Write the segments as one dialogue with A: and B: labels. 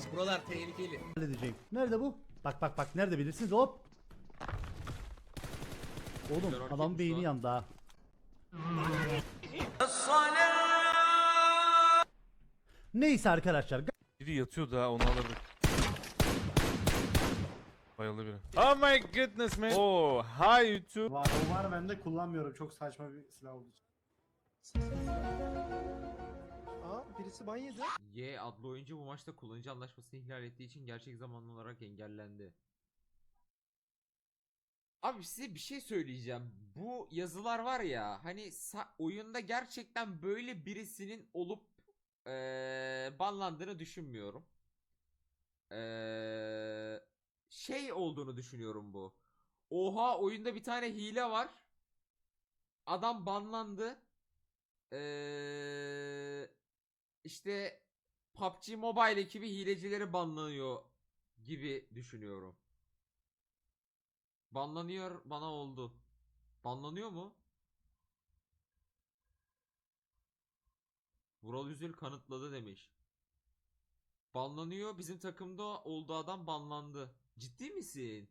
A: olmaz. Buralar tehlikeli.
B: halledeceğim. Nerede bu? Bak bak bak nerede bilirsiniz hop. Oğlum
C: Terör
B: adam
C: kimmiş
B: beyni
C: lan?
B: yandı ha. Neyse arkadaşlar
D: Biri yatıyor da onu alırdık. Bayıldı biri. Oh my goodness man. Oh hi YouTube.
E: Var o var bende kullanmıyorum. Çok saçma bir silah olduğu için.
F: Aa birisi ban yedi.
C: Y adlı oyuncu bu maçta kullanıcı anlaşmasını ihlal ettiği için gerçek zamanlı olarak engellendi. Abi size bir şey söyleyeceğim. Bu yazılar var ya hani oyunda gerçekten böyle birisinin olup eee banlandığını düşünmüyorum. Eee, şey olduğunu düşünüyorum bu. Oha oyunda bir tane hile var. Adam banlandı. Eee işte PUBG Mobile ekibi hilecileri banlanıyor gibi düşünüyorum. Banlanıyor bana oldu. Banlanıyor mu? Vural Üzül kanıtladı demiş. Banlanıyor. Bizim takımda olduğu adam banlandı. Ciddi misin?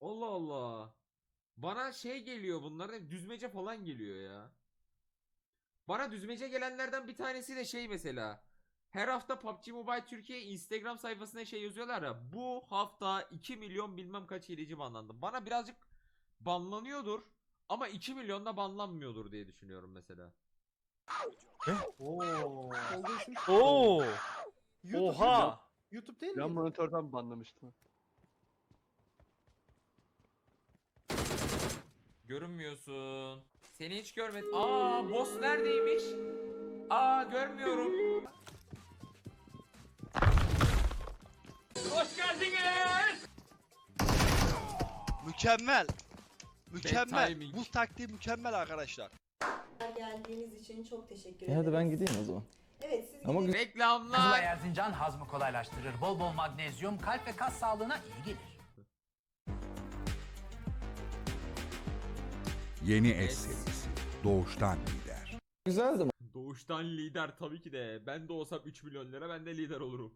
C: Allah Allah. Bana şey geliyor bunlar düzmece falan geliyor ya. Bana düzmece gelenlerden bir tanesi de şey mesela. Her hafta PUBG Mobile Türkiye Instagram sayfasına şey yazıyorlar ya. Bu hafta 2 milyon bilmem kaç hileci banlandı. Bana birazcık banlanıyordur. Ama 2 milyonda banlanmıyordur diye düşünüyorum mesela.
E: Oo.
D: Oo. Oha.
F: YouTube değil
G: Ben
F: mi?
G: monitörden banlamıştım.
C: Görünmüyorsun. Seni hiç görmedim. Aa boss neredeymiş? Aa görmüyorum. Hoş geldiniz.
H: Mükemmel. Mükemmel. Bu taktiği mükemmel arkadaşlar.
I: Geldiğiniz için çok teşekkür ederim.
J: hadi ben gideyim o zaman.
I: Evet siz
J: Ama
I: gidin.
C: Reklamlar.
K: Kızılay Erzincan hazmı kolaylaştırır. Bol bol magnezyum kalp ve kas sağlığına iyi gelir.
L: Yeni S serisi. Doğuştan lider.
J: Güzeldi
C: Doğuştan lider tabii ki de. Ben de olsam 3 milyon lira ben de lider olurum.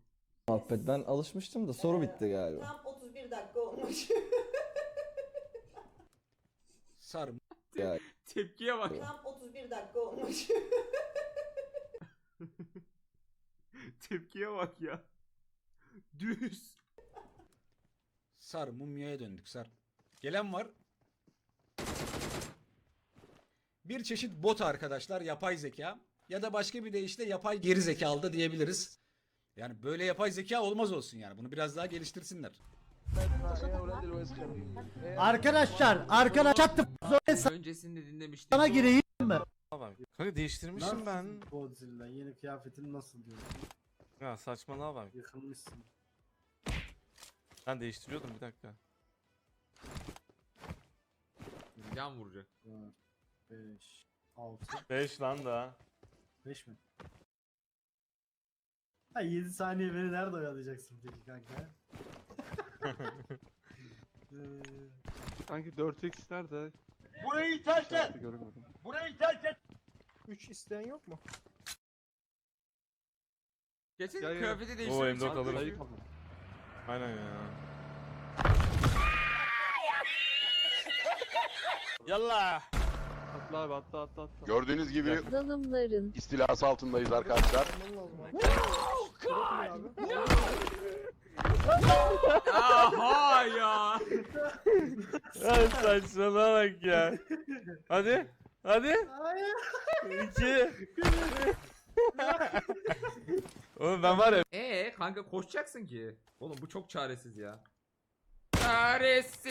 J: muhabbet. Ben alışmıştım da soru bitti galiba.
I: Tam 31 dakika olmuş.
A: Sar.
J: Ya,
C: Tepkiye bak.
I: Tam 31 dakika olmuş.
C: Tepkiye bak ya. Düz.
A: Sar. Mumyaya döndük sar. Gelen var. Bir çeşit bot arkadaşlar. Yapay zeka. Ya da başka bir deyişle yapay geri zekalı da diyebiliriz. Yani böyle yapay zeka olmaz olsun yani. Bunu biraz daha geliştirsinler.
B: arkadaşlar arkadaş çattı
C: Öncesinde dinlemiştim.
B: sana gireyim mi?
D: Kanka değiştirmişim ben.
E: Godzilla? Yeni kıyafetin nasıl diyorsun?
D: Ya saçmalama bak.
E: Yıkılmışsın.
D: Ben değiştiriyordum bir dakika.
C: Can vuracak.
E: 5, 6,
D: 5 lan da.
E: 5 mi? Ha 7 saniye beni nerede oyalayacaksın peki kanka? Ee,
G: Sanki 4x nerede?
F: Burayı terk et.
G: Göremedim.
F: Burayı terk et. 3 isteyen yok mu?
C: Geçen
G: Gel, gel.
C: kıyafeti
D: Oo
C: değiştirmiş.
D: M4 alırım.
G: Sayı kaldı.
D: Aynen ya. Yallah.
G: Atla abi atla atla atla.
L: Gördüğünüz gibi
I: Dalımların.
L: istilası altındayız arkadaşlar.
C: Aha ya.
D: Ya saçmalama bak ya. Hadi. Hadi. İki. Oğlum ben var ya.
C: Ee kanka koşacaksın ki. Oğlum bu çok çaresiz ya. Çaresiz.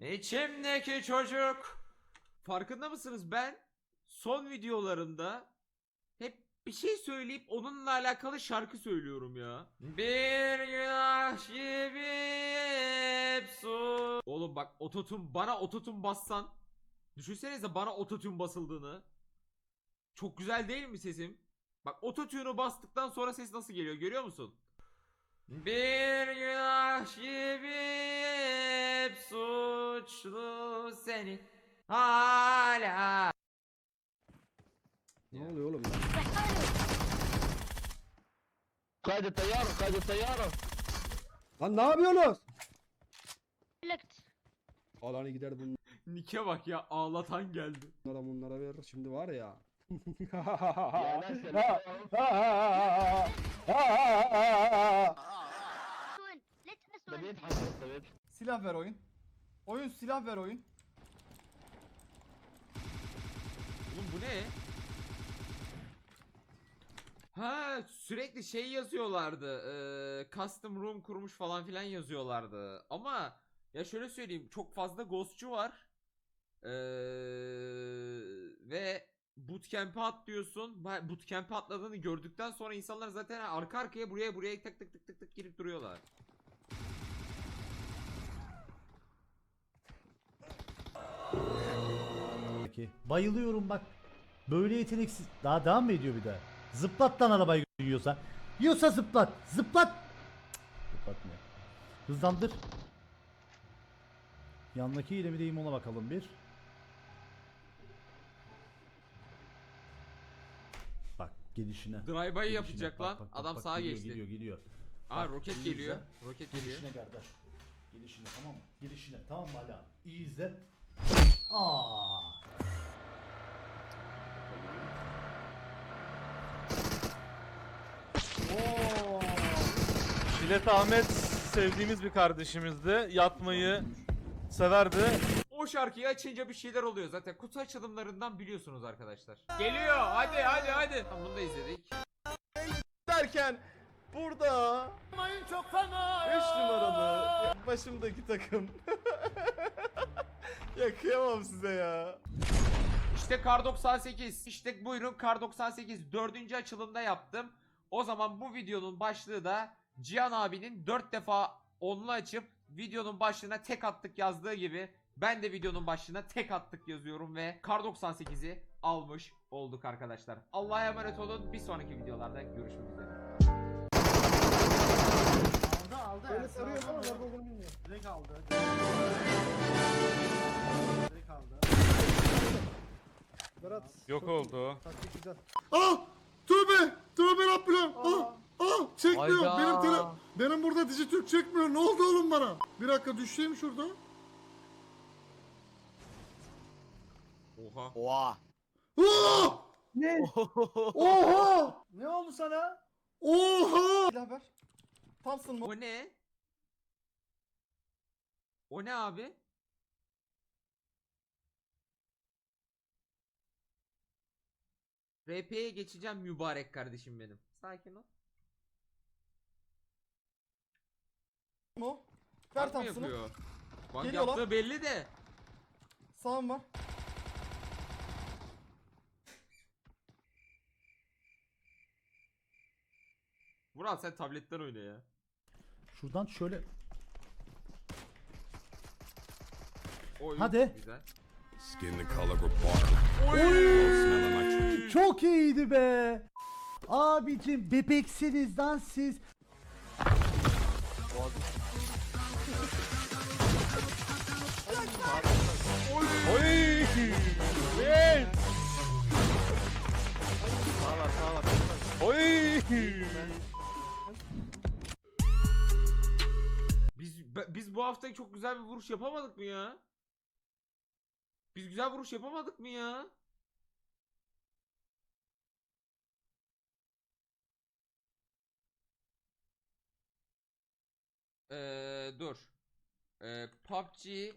C: İçimdeki çocuk. Farkında mısınız ben son videolarımda hep bir şey söyleyip onunla alakalı şarkı söylüyorum ya. Bir günah gibi hep su. Oğlum bak ototun bana ototun bassan. Düşünsenize bana ototun basıldığını. Çok güzel değil mi sesim? Bak ototune'u bastıktan sonra ses nasıl geliyor görüyor musun? Bir seni hala Ne
F: oluyor oğlum?
L: Kaydı tayyar, kaydı tayyar.
F: Lan ne yapıyorsunuz? Alanı gider
C: Nike bak ya ağlatan geldi.
F: bunlara bunlara verir şimdi var ya.
E: Silah ver oyun. Oyun silah ver oyun.
C: Oğlum bu ne? Ha sürekli şey yazıyorlardı. eee, custom room kurmuş falan filan yazıyorlardı. Ama ya şöyle söyleyeyim çok fazla ghostçu var. Eee, ve bootcamp'e atlıyorsun. Bootcamp'e atladığını gördükten sonra insanlar zaten arka arkaya buraya buraya tık tık tık tık tık girip duruyorlar.
B: Peki. Bayılıyorum bak. Böyle yeteneksiz. Daha devam mı ediyor bir daha? Zıplat lan arabayı yiyorsa. Yiyorsa zıplat. Zıplat. Cık, Zıplatmıyor. Hızlandır. Yandaki ile mi deyim ona bakalım bir. Bak gelişine. Gelişine.
C: yapacak
B: Bak,
C: lan.
B: bak, bak,
C: Adam
B: bak,
C: sağa
B: geliyor,
C: geçti.
B: Geliyor geliyor.
C: Aa
B: Bak,
C: roket geliyor.
B: izle.
C: Roket geliyor.
B: Gelişine kardeş. Gelişine tamam mı? Gelişine tamam mı hala? İyi izle. Aa.
D: Bilet Ahmet sevdiğimiz bir kardeşimizdi. Yatmayı severdi.
C: O şarkıyı açınca bir şeyler oluyor zaten. Kutu açılımlarından biliyorsunuz arkadaşlar. Geliyor. Hadi hadi hadi. Tamam, bunu da izledik.
F: Derken burada
B: çok fena
F: 5 numaralı başımdaki takım. ya kıyamam size ya.
C: İşte Kar 98. İşte buyurun Kar 98. Dördüncü açılımda yaptım. O zaman bu videonun başlığı da Cihan abinin 4 defa onlu açıp videonun başlığına tek attık yazdığı gibi ben de videonun başlığına tek attık yazıyorum ve Kar 98'i almış olduk arkadaşlar. Allah'a emanet olun. Bir sonraki videolarda görüşmek üzere.
E: Aldı aldı.
F: Böyle
E: Ersin
F: sarıyor
E: aldı.
F: ama nerede olduğunu bilmiyorum.
E: Direkt aldı. Direkt aldı.
F: Berat.
D: Yok
F: çok
D: oldu.
F: Taktik güzel.
M: Ah! Tövbe! Tövbe Rabbim! Ah!
F: Aa,
M: Ah! Çekmiyor.
G: Hayda.
M: Benim tele benim burada Dijitürk çekmiyor. Ne oldu oğlum bana? Bir dakika düşeyim şurada.
C: Oha.
H: Oha.
M: Oh!
F: Ne?
M: Oha!
F: ne oldu sana?
M: Oha!
F: Silah ver. Thompson mı?
C: O ne? O ne abi? RP'ye geçeceğim mübarek kardeşim benim. Sakin ol.
F: Mu? Ver
C: Bak mı yapıyor? Bak
F: Geliyor lan.
C: yaptığı belli de.
F: Sağım var.
C: Vural sen tabletten oyna ya.
B: Şuradan şöyle.
C: Oy,
B: Hadi.
C: Güzel.
L: Skin the color of bark.
B: Oy! Çok iyiydi be. Abicim bebeksiniz lan siz.
C: Bu hafta çok güzel bir vuruş yapamadık mı ya? Biz güzel vuruş yapamadık mı ya? Ee, dur. Ee, PUBG